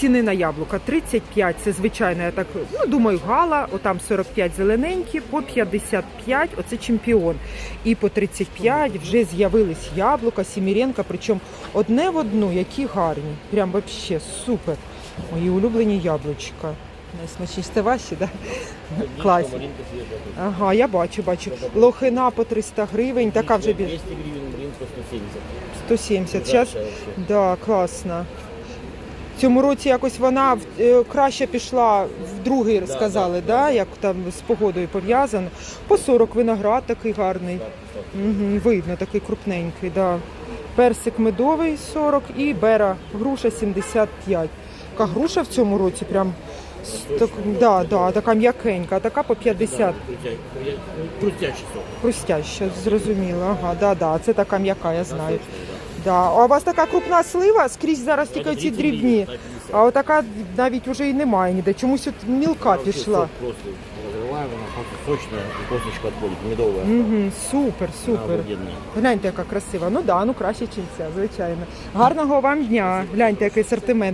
ціни на яблука? 35 це звичайно, я так ну, думаю, гала, отам 45 зелененькі, по 55 оце чемпіон. І по 35 вже з'явились яблука, сіміренка, причому одне в одну, які гарні. Прям вообще супер. Мої улюблені яблучка. Найсмачніші це ваші, так? Да? Класні. Ага, я бачу, бачу. Лохина по 300 гривень, така вже більш 200 гривен, 170. 170. Зараз. Да, класно. В цьому році якось вона е, краще пішла в другий, сказали, да, да, да. як там з погодою пов'язано. По 40 виноград такий гарний. Угу, видно, такий крупненький. Да. Персик медовий 40 і бера груша 75. Така груша в цьому році прям так, да, да, така м'якенька, а така по 50. Да, крутя- сок. Хрустяща, зрозуміло. Ага, да, да, це така м'яка, я знаю. Да. А у вас така крупна слива, скрізь зараз тільки ці дрібні. гривен, так, 50. А отака навіть уже і немає ніде. Чомусь от мілка пішла. Просто просто и косточка отходит, медовая. Угу, супер, супер. Гляньте, яка красива. Ну да, ну краще, ніж ця, звичайно. Гарного вам дня. Гляньте, який асортимент.